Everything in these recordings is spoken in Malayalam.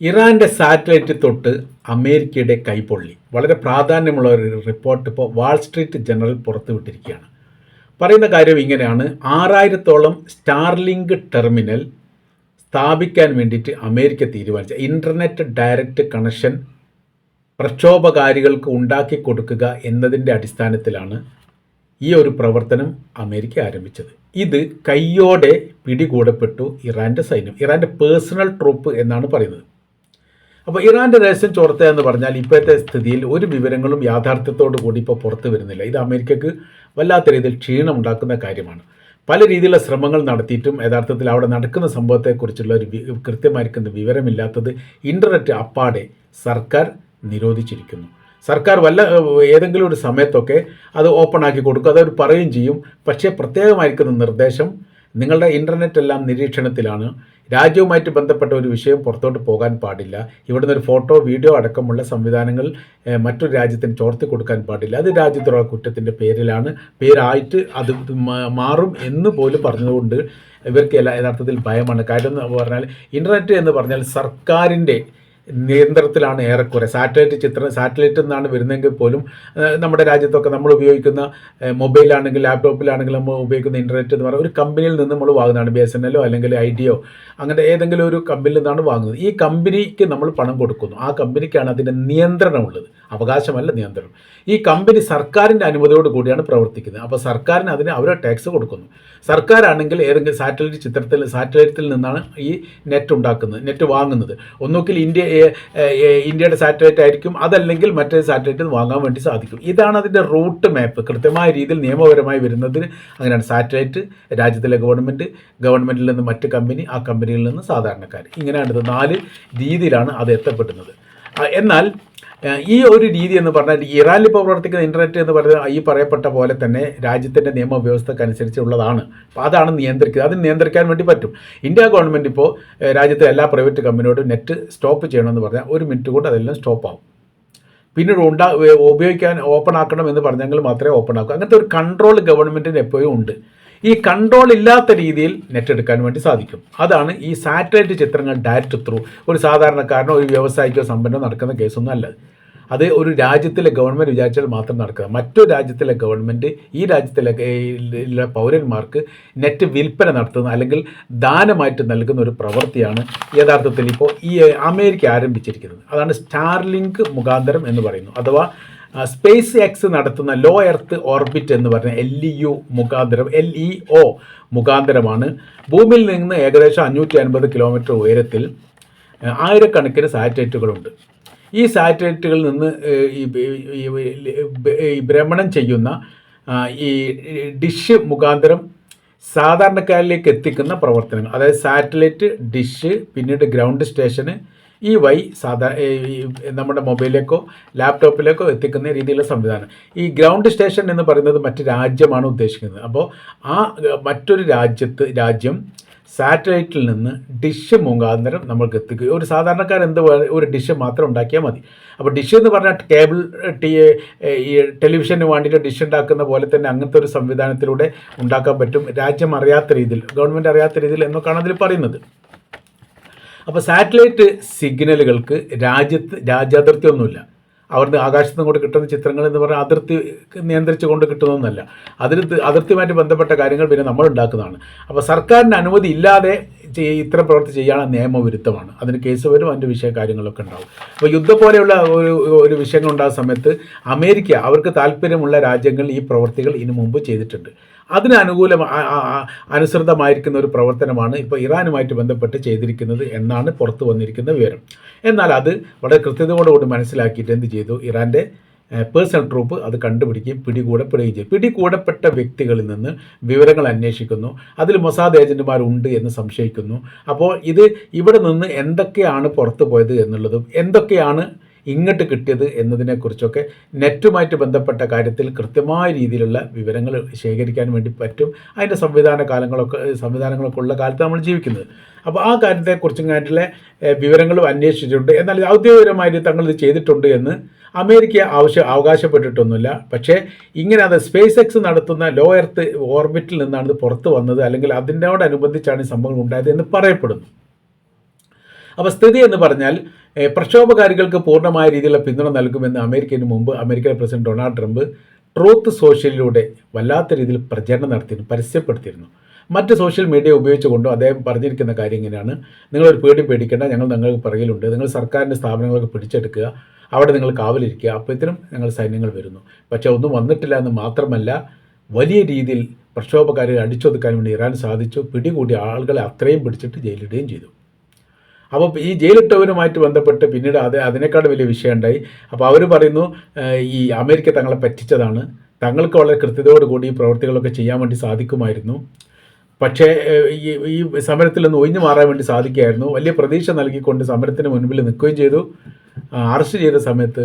ഇറാന്റെ സാറ്റലൈറ്റ് തൊട്ട് അമേരിക്കയുടെ കൈപൊള്ളി. വളരെ പ്രാധാന്യമുള്ള ഒരു റിപ്പോർട്ട് ഇപ്പോൾ വാൾ സ്ട്രീറ്റ് ജനറൽ പുറത്തുവിട്ടിരിക്കുകയാണ്. പറയുന്ന കാര്യം ഇങ്ങനെയാണ്. ആറായിരത്തോളം സ്റ്റാർലിങ്ക് ടെർമിനൽ സ്ഥാപിക്കാൻ വേണ്ടിയിട്ട് അമേരിക്ക തീരുമാനിച്ച ഇന്റർനെറ്റ് ഡയറക്റ്റ് കണക്ഷൻ പ്രക്ഷോഭകാരികൾക്ക് ഉണ്ടാക്കി കൊടുക്കുക എന്നതിന്റെ അടിസ്ഥാനത്തിലാണ് ഈ ഒരു പ്രവർത്തനം അമേരിക്ക ആരംഭിച്ചത്. ഇത് കയ്യോടെ പിടികൂടപ്പെട്ടു ഇറാന്റെ സൈന്യം. ഇറാന്റെ പേഴ്സണൽ ട്രൂപ്പ് എന്നാണ് പറയുന്നത്. അപ്പോൾ ഇറാന്റെ രഹസ്യം ചോർത്ത എന്ന് പറഞ്ഞാൽ ഇപ്പോഴത്തെ സ്ഥിതിയിൽ ഒരു വിവരങ്ങളും യാഥാർത്ഥ്യത്തോടു കൂടി ഇപ്പോൾ പുറത്തു വരുന്നില്ല. ഇത് അമേരിക്കക്ക് വല്ലാത്ത രീതിയിൽ ക്ഷീണമുണ്ടാക്കുന്ന കാര്യമാണ്. പല രീതിയിലുള്ള ശ്രമങ്ങൾ നടത്തിയിട്ടും യഥാർത്ഥത്തിൽ അവിടെ നടക്കുന്ന സംഭവത്തെക്കുറിച്ചുള്ള ഒരു കൃത്യമായിരിക്കുന്ന വിവരമില്ലാത്തത് ഇന്റർനെറ്റ് അപ്പാടെ സർക്കാർ നിരോധിച്ചിരിക്കുന്നു. സർക്കാർ വല്ല ഏതെങ്കിലും ഒരു സമയത്തൊക്കെ അത് ഓപ്പൺ ആക്കി കൊടുക്കും അതവർ പറയുകയും ചെയ്യും. പക്ഷേ പ്രത്യേകമായിരിക്കുന്ന നിർദ്ദേശം നിങ്ങളുടെ ഇന്റർനെറ്റ് എല്ലാം നിരീക്ഷണത്തിലാണ്. രാജ്യവുമായിട്ട് ബന്ധപ്പെട്ട ഒരു വിഷയം പുറത്തോട്ട് പോകാൻ പാടില്ല. ഇവിടുന്ന് ഒരു ഫോട്ടോ വീഡിയോ അടക്കമുള്ള സംവിധാനങ്ങൾ മറ്റൊരു രാജ്യത്തിന് ചോർത്തി കൊടുക്കാൻ പാടില്ല. അത് രാജ്യദ്രോഹ കുറ്റത്തിന്റെ പേരിലാണ്. പേരായിട്ട് അത് മാറും എന്ന് പോലും പറഞ്ഞതുകൊണ്ട് ഇവർക്ക് യഥാർത്ഥത്തിൽ ഭയമാണ്. കാര്യം എന്ന് പറഞ്ഞാൽ ഇന്റർനെറ്റ് എന്ന് പറഞ്ഞാൽ സർക്കാരിന്റെ നിയന്ത്രണത്തിലാണ് ഏറെക്കുറെ. സാറ്റലൈറ്റ് ചിത്രം സാറ്റലൈറ്റ് നിന്നാണ് വരുന്നതെങ്കിൽ പോലും നമ്മുടെ രാജ്യത്തൊക്കെ നമ്മൾ ഉപയോഗിക്കുന്ന മൊബൈലാണെങ്കിൽ ലാപ്ടോപ്പിലാണെങ്കിൽ നമ്മൾ ഉപയോഗിക്കുന്ന ഇന്റർനെറ്റ് എന്ന് പറയുന്നത് ഒരു കമ്പനിയിൽ നിന്ന് നമ്മൾ വാങ്ങുന്നതാണ്. ബി എസ് എൻ എല്ലോ അല്ലെങ്കിൽ ഐഡിയോ അങ്ങനെ ഏതെങ്കിലും ഒരു കമ്പനിയിൽ നിന്നാണ് വാങ്ങുന്നത്. ഈ കമ്പനിക്ക് നമ്മൾ പണം കൊടുക്കുന്നു. ആ കമ്പനിക്കാണ് അതിന്റെ നിയന്ത്രണമുള്ളത്. അവകാശമല്ല നിയന്ത്രണം. ഈ കമ്പനി സർക്കാരിന്റെ അനുമതിയോട് കൂടിയാണ് പ്രവർത്തിക്കുന്നത്. അപ്പോൾ സർക്കാരിന് അതിന് അവർ ടാക്സ് കൊടുക്കുന്നു. സർക്കാരാണെങ്കിൽ ഏതെങ്കിലും സാറ്റലൈറ്റ് ചിത്രത്തിൽ സാറ്റലൈറ്റിൽ നിന്നാണ് ഈ നെറ്റ് ഉണ്ടാക്കുന്നത് നെറ്റ് വാങ്ങുന്നത്. ഒന്നുകിൽ ഇന്ത്യ ഇന്ത്യയുടെ സാറ്റലൈറ്റ് ആയിരിക്കും അതല്ലെങ്കിൽ മറ്റേ സാറ്റലൈറ്റ് വാങ്ങാൻ വേണ്ടി സാധിക്കും. ഇതാണ് അതിന്റെ റൂട്ട് മാപ്പ് കൃത്യമായ രീതിയിൽ നിയമപരമായി വരുന്നതിന് അങ്ങനെയാണ് സാറ്റലൈറ്റ് രാജ്യത്തിലെ ഗവൺമെന്റ് ഗവൺമെന്റിൽ നിന്ന് മറ്റ് കമ്പനി ആ കമ്പനിയിൽ നിന്ന് സാധാരണക്കാർ. ഇങ്ങനെയാണ് ഇത് നാല് രീതിയിലാണ് അത് എത്തപ്പെടുന്നത്. എന്നാൽ ഈ ഒരു രീതി എന്ന് പറഞ്ഞാൽ ഇറാനിൽ ഇപ്പോൾ പ്രവർത്തിക്കുന്ന ഇന്റർനെറ്റ് എന്ന് പറയുന്നത് ഈ പറയപ്പെട്ട പോലെ തന്നെ രാജ്യത്തിന്റെ നിയമവ്യവസ്ഥക്കനുസരിച്ചുള്ളതാണ്. അപ്പോൾ അതാണ് നിയന്ത്രിക്കുക. അത് നിയന്ത്രിക്കാൻ വേണ്ടി പറ്റും. ഇന്ത്യ ഗവൺമെന്റ് ഇപ്പോൾ രാജ്യത്തെ എല്ലാ പ്രൈവറ്റ് കമ്പനിയോടും നെറ്റ് സ്റ്റോപ്പ് ചെയ്യണമെന്ന് പറഞ്ഞാൽ ഒരു മിനിറ്റ് കൊണ്ട് അതെല്ലാം സ്റ്റോപ്പ് ആവും. പിന്നീട് ഉണ്ടാ ഉപയോഗിക്കാൻ ഓപ്പൺ ആക്കണം എന്ന് പറഞ്ഞെങ്കിൽ മാത്രമേ ഓപ്പൺ ആക്കൂ. അങ്ങനത്തെ ഒരു കൺട്രോൾ ഗവൺമെന്റിന് എപ്പോഴും ഉണ്ട്. ഈ കൺട്രോൾ ഇല്ലാത്ത രീതിയിൽ നെറ്റ് എടുക്കാൻ വേണ്ടി സാധിക്കും. അതാണ് ഈ സാറ്റലൈറ്റ് ചിത്രങ്ങൾ ഡയറക്റ്റ് ത്രൂ ഒരു സാധാരണക്കാരനോ ഒരു വ്യവസായിക്കോ സമ്പന്നോ നടക്കുന്ന കേസൊന്നും അല്ല. അത് ഒരു രാജ്യത്തിലെ ഗവൺമെന്റ് വിചാരിച്ചാൽ മാത്രം നടക്കുക. മറ്റൊരു രാജ്യത്തിലെ ഗവൺമെന്റ് ഈ രാജ്യത്തിലെ പൗരന്മാർക്ക് നെറ്റ് വിൽപ്പന നടത്തുന്ന അല്ലെങ്കിൽ ദാനമായിട്ട് നൽകുന്ന ഒരു പ്രവൃത്തിയാണ് യഥാർത്ഥത്തിൽ ഇപ്പോൾ ഈ അമേരിക്ക ആരംഭിച്ചിരിക്കുന്നത്. അതാണ് സ്റ്റാർലിങ്ക് മുഖാന്തരം എന്ന് പറയുന്നു. അഥവാ സ്പേസ് എക്സ് നടത്തുന്ന ലോ എർത്ത് ഓർബിറ്റ് എന്ന് പറഞ്ഞ എൽ ഇ യു മുഖാന്തരം എൽ ഇ ഒ മുഖാന്തരമാണ്. ഭൂമിയിൽ നിന്ന് ഏകദേശം അഞ്ഞൂറ്റി അൻപത് കിലോമീറ്റർ ഉയരത്തിൽ ആയിരക്കണക്കിന് സാറ്റലൈറ്റുകളുണ്ട്. ഈ സാറ്റലൈറ്റുകളിൽ നിന്ന് ഈ ഭ്രമണം ചെയ്യുന്ന ഈ ഡിഷ് മുഖാന്തരം സാധാരണക്കാരിലേക്ക് എത്തിക്കുന്ന പ്രവർത്തനങ്ങൾ. അതായത് സാറ്റലൈറ്റ് ഡിഷ് പിന്നീട് ഗ്രൗണ്ട് സ്റ്റേഷന് ഈ വൈ സാധാ നമ്മുടെ മൊബൈലിലേക്കോ ലാപ്ടോപ്പിലേക്കോ എത്തിക്കുന്ന രീതിയിലുള്ള സംവിധാനം. ഈ ഗ്രൗണ്ട് സ്റ്റേഷൻ എന്ന് പറയുന്നത് മറ്റു രാജ്യമാണ് ഉദ്ദേശിക്കുന്നത്. അപ്പോൾ ആ മറ്റൊരു രാജ്യത്ത് രാജ്യം സാറ്റലൈറ്റിൽ നിന്ന് ഡിഷ് മുഖാന്തരം നമ്മൾക്ക് എത്തിക്കുക ഒരു സാധാരണക്കാരൻ എന്ത് ഒരു ഡിഷ് മാത്രം ഉണ്ടാക്കിയാൽ മതി. അപ്പോൾ ഡിഷ് എന്ന് പറഞ്ഞാൽ കേബിൾ ടി ഈ ടെലിവിഷന് വേണ്ടിയിട്ട് ഡിഷ് ഉണ്ടാക്കുന്ന പോലെ തന്നെ അങ്ങനത്തെ ഒരു സംവിധാനത്തിലൂടെ ഉണ്ടാക്കാൻ പറ്റും. രാജ്യം അറിയാത്ത രീതിയിൽ ഗവൺമെന്റ് അറിയാത്ത രീതിയിൽ എന്നൊക്കെയാണ് അതിൽ പറയുന്നത്. അപ്പോൾ സാറ്റലൈറ്റ് സിഗ്നലുകൾക്ക് രാജ്യത്ത് രാജ്യാതിർത്തി ഒന്നുമില്ല അവിടുന്ന് ആകാശത്ത് നിന്ന് കൊണ്ട് കിട്ടുന്ന ചിത്രങ്ങൾ എന്ന് പറഞ്ഞാൽ അതിർത്തി നിയന്ത്രിച്ചു കൊണ്ട് കിട്ടുന്നതൊന്നല്ല അതിൽ അതിർത്തിയുമായിട്ട് ബന്ധപ്പെട്ട കാര്യങ്ങൾ പിന്നെ നമ്മൾ ഉണ്ടാക്കുന്നതാണ്. അപ്പോൾ സർക്കാരിന് അനുമതി ഇല്ലാതെ ഇത്തരം പ്രവൃത്തി ചെയ്യാൻ നിയമവിരുദ്ധമാണ്. അതിന് കേസ് വരും അതിന്റെ വിഷയ കാര്യങ്ങളൊക്കെ ഉണ്ടാവും. അപ്പോൾ യുദ്ധം പോലെയുള്ള ഒരു ഒരു വിഷയങ്ങൾ ഉണ്ടാകുന്ന സമയത്ത് അമേരിക്ക അവർക്ക് താല്പര്യമുള്ള രാജ്യങ്ങൾ ഈ പ്രവൃത്തികൾ ഇതിനു മുമ്പ് ചെയ്തിട്ടുണ്ട്. അതിന് അനുകൂലം ആ- ആ- ആ- അനുസൃതമായിരിക്കുന്ന ഒരു പ്രവർത്തനമാണ് ഇപ്പോൾ ഇറാനുമായിട്ട് ബന്ധപ്പെട്ട് ചെയ്തിരിക്കുന്നത് എന്നാണ് പുറത്തു വന്നിരിക്കുന്ന വിവരം. എന്നാൽ അത് വളരെ കൃത്യതയോടുകൂടി മനസ്സിലാക്കിയിട്ട് എന്ത് ചെയ്തു? ഇറാന്റെ പേഴ്സണൽ ട്രൂപ്പ് അത് കണ്ടുപിടിക്കുകയും പിടികൂടപ്പെടുകയും ചെയ്യും പിടികൂടപ്പെട്ട വ്യക്തികളിൽ നിന്ന് വിവരങ്ങൾ അന്വേഷിക്കുന്നു. അതിൽ മൊസാദ് ഏജന്റുമാരുണ്ട് എന്ന് സംശയിക്കുന്നു. അപ്പോൾ ഇത് ഇവിടെ നിന്ന് എന്തൊക്കെയാണ് പുറത്തു പോയത് എന്നുള്ളതും എന്തൊക്കെയാണ് ഇങ്ങോട്ട് കിട്ടിയത് എന്നതിനെക്കുറിച്ചൊക്കെ നെറ്റുമായിട്ട് ബന്ധപ്പെട്ട കാര്യത്തിൽ കൃത്യമായ രീതിയിലുള്ള വിവരങ്ങൾ ശേഖരിക്കാൻ വേണ്ടി പറ്റും. അതിന്റെ സംവിധാന കാലങ്ങളൊക്കെ സംവിധാനങ്ങളൊക്കെ ഉള്ള കാലത്ത് നമ്മൾ ജീവിക്കുന്നത്. അപ്പോൾ ആ കാര്യത്തെക്കുറിച്ചും ആയിട്ടുള്ള വിവരങ്ങളും അന്വേഷിച്ചിട്ടുണ്ട്. എന്നാൽ ഔദ്യോഗികമായി തങ്ങൾ ഇത് ചെയ്തിട്ടുണ്ട് എന്ന് അമേരിക്ക ആവശ്യ അവകാശപ്പെട്ടിട്ടൊന്നുമില്ല. പക്ഷേ ഇങ്ങനെ അത് സ്പേസ് എക്സ് നടത്തുന്ന ലോ എർത്ത് ഓർബിറ്റിൽ നിന്നാണ് ഇത് പുറത്ത് വന്നത്. അല്ലെങ്കിൽ അതിനോടനുബന്ധിച്ചാണ് ഈ സംഭവങ്ങൾ ഉണ്ടായത് എന്ന് പറയപ്പെടുന്നു. അപ്പോൾ സ്ഥിതി എന്ന് പറഞ്ഞാൽ പ്രക്ഷോഭകാരികൾക്ക് പൂർണമായ രീതിയിലുള്ള പിന്തുണ നൽകുമെന്ന് അമേരിക്കന് മുമ്പ് American president Donald Trump Truth സോഷ്യലിലൂടെ വല്ലാത്ത രീതിയിൽ പ്രചരണം നടത്തിയിരുന്നു പരസ്യപ്പെടുത്തിയിരുന്നു. മറ്റ് സോഷ്യൽ മീഡിയ ഉപയോഗിച്ചുകൊണ്ടും അദ്ദേഹം പറഞ്ഞിരിക്കുന്ന കാര്യം ഇങ്ങനെയാണ്. നിങ്ങളൊരു പേടി പേടിക്കേണ്ട ഞങ്ങൾ നിങ്ങൾക്ക് പിറകിലുണ്ട്. നിങ്ങൾ സർക്കാരിന്റെ സ്ഥാപനങ്ങളൊക്കെ പിടിച്ചെടുക്കുക അവിടെ നിങ്ങൾ കാവലിരിക്കുക. അപ്പോഴത്തേനും ഞങ്ങൾ സൈന്യങ്ങൾ വരുന്നു. പക്ഷേ ഒന്നും വന്നിട്ടില്ല എന്ന് മാത്രമല്ല വലിയ രീതിയിൽ പ്രക്ഷോഭക്കാരെ അടിച്ചൊതുക്കാൻ വേണ്ടി ഇറാൻ സാധിച്ചു. പിടികൂടി ആളുകളെ അത്രയും പിടിച്ചിട്ട് ജയിലിടുകയും ചെയ്തു. അപ്പോൾ ഈ ജയിലിട്ടവരുമായിട്ട് ബന്ധപ്പെട്ട് പിന്നീട് അത് അതിനേക്കാൾ വലിയ വിഷയം ഉണ്ടായി അപ്പോൾ അവർ പറയുന്നു ഈ അമേരിക്ക തങ്ങളെ പറ്റിച്ചതാണ്. തങ്ങൾക്ക് വളരെ കൃത്യതയോടുകൂടി ഈ പ്രവർത്തികളൊക്കെ ചെയ്യാൻ വേണ്ടി സാധിക്കുമായിരുന്നു. പക്ഷേ ഈ ഈ സമരത്തിൽ നിന്ന് ഒഴിഞ്ഞു മാറാൻ വേണ്ടി സാധിക്കുമായിരുന്നു വലിയ പ്രതീക്ഷ നൽകിക്കൊണ്ട് സമരത്തിന് മുൻപിൽ നിൽക്കുകയും ചെയ്തു. അറസ്റ്റ് ചെയ്ത സമയത്ത്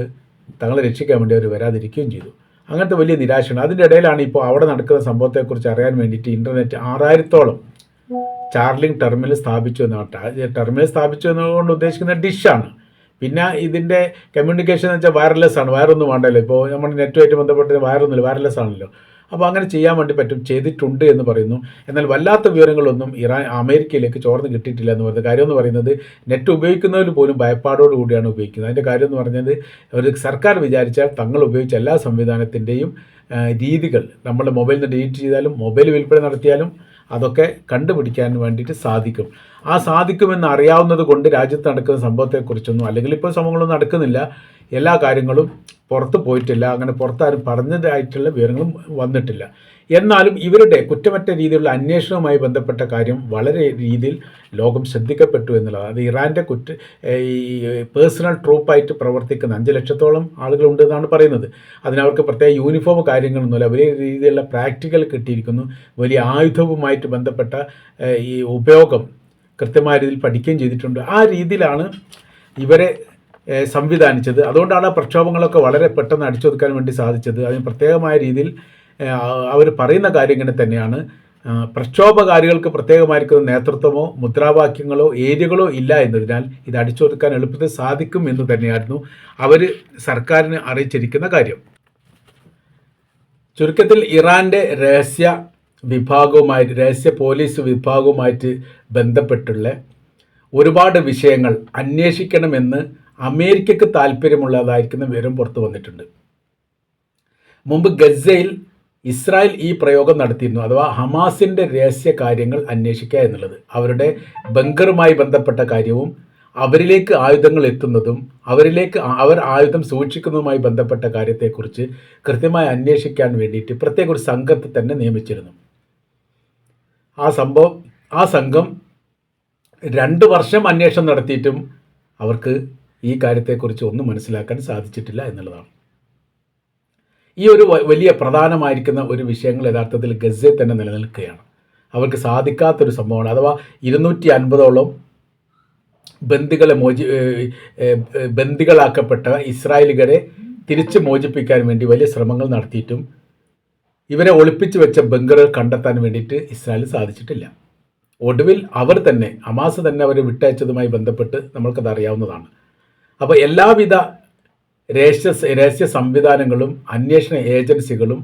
തങ്ങളെ രക്ഷിക്കാൻ വേണ്ടി അവർ വരാതിരിക്കുകയും ചെയ്തു. അങ്ങനത്തെ വലിയ നിരാശയാണ്. അതിന്റെ ഇടയിലാണ് ഇപ്പോൾ അവിടെ നടക്കുന്ന സംഭവത്തെക്കുറിച്ച് അറിയാൻ വേണ്ടിയിട്ട് ഇന്റർനെറ്റ് ആറായിരത്തോളം ചാർലിംഗ് ടെർമിനൽ സ്ഥാപിച്ചു എന്ന് ടെർമിനൽ സ്ഥാപിച്ചു എന്നുകൊണ്ട് ഉദ്ദേശിക്കുന്ന ഡിഷാണ്. പിന്നെ ഇതിന്റെ കമ്മ്യൂണിക്കേഷൻ എന്ന് വെച്ചാൽ വയർലെസ് ആണ്. വയറൊന്നും വേണ്ടല്ലോ. ഇപ്പോൾ നമ്മൾ നെറ്റുമായിട്ട് ബന്ധപ്പെട്ട് വയറൊന്നുമില്ല. വയർലെസ് ആണല്ലോ. അപ്പോൾ അങ്ങനെ ചെയ്യാൻ വേണ്ടി പറ്റും. ചെയ്തിട്ടുണ്ട് എന്ന് പറയുന്നു. എന്നാൽ വല്ലാത്ത വിവരങ്ങളൊന്നും ഇറാൻ അമേരിക്കയിലേക്ക് ചോർന്ന് കിട്ടിയിട്ടില്ല എന്ന് പറയുന്നത്. കാര്യം എന്ന് പറയുന്നത് നെറ്റ് ഉപയോഗിക്കുന്നവർ പോലും ഭയപ്പാടോട് കൂടിയാണ് ഉപയോഗിക്കുന്നത്. അതിന്റെ കാര്യം എന്ന് പറഞ്ഞത് ഒരു സർക്കാർ വിചാരിച്ചാൽ തങ്ങൾ ഉപയോഗിച്ച എല്ലാ സംവിധാനത്തിന്റെയും രീതികൾ. നമ്മുടെ മൊബൈലിൽ നിന്ന് ഡിലീറ്റ് ചെയ്താലും മൊബൈൽ വിൽപ്പന നടത്തിയാലും അതൊക്കെ കണ്ടുപിടിക്കാൻ വേണ്ടിയിട്ട് സാധിക്കും. ആ സാധിക്കുമെന്ന് അറിയാവുന്നത് കൊണ്ട് രാജ്യത്ത് നടക്കുന്ന സംഭവത്തെക്കുറിച്ചൊന്നും അല്ലെങ്കിൽ ഇപ്പോൾ സംഭവങ്ങളൊന്നും നടക്കുന്നില്ല. എല്ലാ കാര്യങ്ങളും പുറത്ത് പോയിട്ടില്ല. അങ്ങനെ പുറത്താരും പറഞ്ഞതായിട്ടുള്ള വിവരങ്ങളും വന്നിട്ടില്ല. എന്നാലും ഇവരുടെ കുറ്റമറ്റ രീതിയിലുള്ള അന്വേഷണവുമായി ബന്ധപ്പെട്ട കാര്യം വളരെ രീതിയിൽ ലോകം ശ്രദ്ധിക്കപ്പെട്ടു എന്നുള്ളതാണ്. അത് ഇറാന്റെ കുറ്റ ഈ പേഴ്സണൽ ട്രൂപ്പായിട്ട് പ്രവർത്തിക്കുന്ന അഞ്ച് ലക്ഷത്തോളം ആളുകളുണ്ട് എന്നാണ് പറയുന്നത്. അതിനവർക്ക് പ്രത്യേക യൂണിഫോം കാര്യങ്ങളൊന്നുമില്ല. വലിയ രീതിയിലുള്ള പ്രാക്ടിക്കൽ കിട്ടിയിരിക്കുന്നു. വലിയ ആയുധവുമായിട്ട് ബന്ധപ്പെട്ട ഈ ഉപയോഗം കൃത്യമായ രീതിയിൽ പഠിക്കുകയും ചെയ്തിട്ടുണ്ട്. ആ രീതിയിലാണ് ഇവരെ സംവിധാനിച്ചത്. അതുകൊണ്ടാണ് പ്രക്ഷോഭങ്ങളൊക്കെ വളരെ പെട്ടെന്ന് അടിച്ചൊതുക്കാൻ വേണ്ടി സാധിച്ചത്. അതിന് പ്രത്യേകമായ രീതിയിൽ അവർ പറയുന്ന കാര്യം ഇങ്ങനെ തന്നെയാണ്. പ്രക്ഷോഭകാരികൾക്ക് പ്രത്യേകമായിരിക്കുന്ന നേതൃത്വമോ മുദ്രാവാക്യങ്ങളോ ഏരിയകളോ ഇല്ല എന്നതിനാൽ ഇത് അടിച്ചൊതുക്കാൻ എളുപ്പത്തിൽ സാധിക്കും എന്ന് തന്നെയായിരുന്നു അവർ സർക്കാരിന് അറിയിച്ചിരിക്കുന്ന കാര്യം. ചുരുക്കത്തിൽ ഇറാന്റെ രഹസ്യ വിഭാഗവുമായിട്ട് രഹസ്യ പോലീസ് വിഭാഗവുമായിട്ട് ബന്ധപ്പെട്ടുള്ള ഒരുപാട് വിഷയങ്ങൾ അന്വേഷിക്കണമെന്ന് അമേരിക്കക്ക് താല്പര്യമുള്ളതായിരിക്കുന്ന വിവരം പുറത്തു വന്നിട്ടുണ്ട്. മുമ്പ് ഗസയിൽ ഇസ്രായേൽ ഈ പ്രയോഗം നടത്തിയിരുന്നു. അഥവാ ഹമാസിന്റെ രഹസ്യ കാര്യങ്ങൾ അന്വേഷിക്കുക എന്നുള്ളത്. അവരുടെ ബങ്കറുമായി ബന്ധപ്പെട്ട കാര്യവും അവരിലേക്ക് ആയുധങ്ങൾ എത്തുന്നതും അവരിലേക്ക് അവർ ആയുധം സൂക്ഷിക്കുന്നതുമായി ബന്ധപ്പെട്ട കാര്യത്തെക്കുറിച്ച് കൃത്യമായി അന്വേഷിക്കാൻ വേണ്ടിയിട്ട് പ്രത്യേക ഒരു സംഘത്തെ തന്നെ നിയമിച്ചിരുന്നു. ആ സംഭവം ആ സംഘം രണ്ട് വർഷം അന്വേഷണം നടത്തിയിട്ടും അവർക്ക് ഈ കാര്യത്തെക്കുറിച്ച് ഒന്നും മനസ്സിലാക്കാൻ സാധിച്ചിട്ടില്ല എന്നുള്ളതാണ്. ഈ ഒരു വലിയ പ്രധാനമായിരിക്കുന്ന ഒരു വിഷയങ്ങൾ യഥാർത്ഥത്തിൽ ഗസയിൽ തന്നെ നിലനിൽക്കുകയാണ്. അവർക്ക് സാധിക്കാത്തൊരു സംഭവമാണ്. അഥവാ ഇരുന്നൂറ്റി അൻപതോളം ബന്ദികളെ മോചി ബന്ദികളാക്കപ്പെട്ട ഇസ്രായേലുകാരെ തിരിച്ച് മോചിപ്പിക്കാൻ വേണ്ടി വലിയ ശ്രമങ്ങൾ നടത്തിയിട്ടും ഇവരെ ഒളിപ്പിച്ചു വെച്ച ബംഗറുകൾ കണ്ടെത്താൻ വേണ്ടിയിട്ട് ഇസ്രായേൽ സാധിച്ചിട്ടില്ല. ഒടുവിൽ അവർ തന്നെ അമാസ് തന്നെ അവരെ വിട്ടയച്ചതുമായി ബന്ധപ്പെട്ട് നമ്മൾക്കത് അറിയാവുന്നതാണ്. അപ്പോൾ എല്ലാവിധ രഹസ്യ രഹസ്യ സംവിധാനങ്ങളും അന്വേഷണ ഏജൻസികളും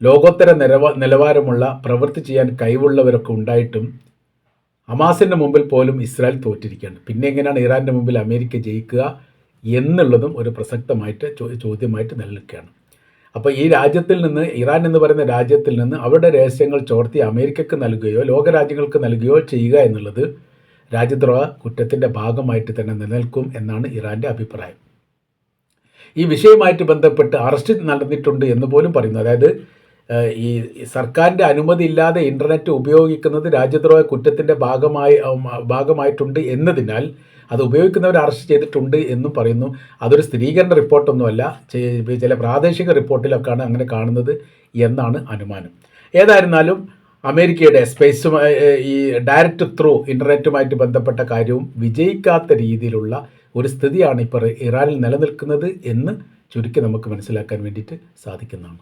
ലോകോത്തര നിലവാ നിലവാരമുള്ള പ്രവൃത്തി ചെയ്യാൻ കഴിവുള്ളവരൊക്കെ ഉണ്ടായിട്ടും ഹമാസിന്റെ മുമ്പിൽ പോലും ഇസ്രായേൽ തോറ്റിരിക്കുകയാണ്. പിന്നെ എങ്ങനെയാണ് ഇറാന്റെ മുമ്പിൽ അമേരിക്ക ജയിക്കുക എന്നുള്ളതും ഒരു പ്രസക്തമായിട്ട് ചോദ്യമായിട്ട് നിലനിൽക്കുകയാണ്. അപ്പോൾ ഈ രാജ്യത്തിൽ നിന്ന് ഇറാൻ എന്ന് പറയുന്ന രാജ്യത്തിൽ നിന്ന് അവരുടെ രഹസ്യങ്ങൾ ചോർത്തി അമേരിക്കക്ക് നൽകുകയോ ലോകരാജ്യങ്ങൾക്ക് നൽകുകയോ ചെയ്യുക എന്നുള്ളത് രാജ്യദ്രോഹ കുറ്റത്തിന്റെ ഭാഗമായിട്ട് തന്നെ നിലനിൽക്കും എന്നാണ് ഇറാന്റെ അഭിപ്രായം. ഈ വിഷയവുമായിട്ട് ബന്ധപ്പെട്ട് അറസ്റ്റ് നടന്നിട്ടുണ്ട് എന്ന് പോലും പറയുന്നു. അതായത് ഈ സർക്കാരിന്റെ അനുമതി ഇല്ലാതെ ഇന്റർനെറ്റ് ഉപയോഗിക്കുന്നത് രാജ്യദ്രോഹ കുറ്റത്തിന്റെ ഭാഗമായി ഭാഗമായിട്ടുണ്ട് എന്നതിനാൽ അത് ഉപയോഗിക്കുന്നവർ അറസ്റ്റ് ചെയ്തിട്ടുണ്ട് എന്നും പറയുന്നു. അതൊരു സ്ഥിരീകരണ റിപ്പോർട്ടൊന്നുമല്ല. ചില പ്രാദേശിക റിപ്പോർട്ടിലൊക്കെയാണ് അങ്ങനെ കാണുന്നത് എന്നാണ് അനുമാനം. ഏതായിരുന്നാലും അമേരിക്കയുടെ സ്പേസുമായി ഈ ഡയറക്റ്റ് ത്രൂ ഇന്റർനെറ്റുമായിട്ട് ബന്ധപ്പെട്ട കാര്യവും വിജയിക്കാത്ത രീതിയിലുള്ള ഒരു സ്ഥിതിയാണ് ഇപ്പോൾ ഇറാനിൽ നിലനിൽക്കുന്നത് എന്ന് ചുരുക്കി നമുക്ക് മനസ്സിലാക്കാൻ വേണ്ടിയിട്ട് സാധിക്കുന്നതാണ്.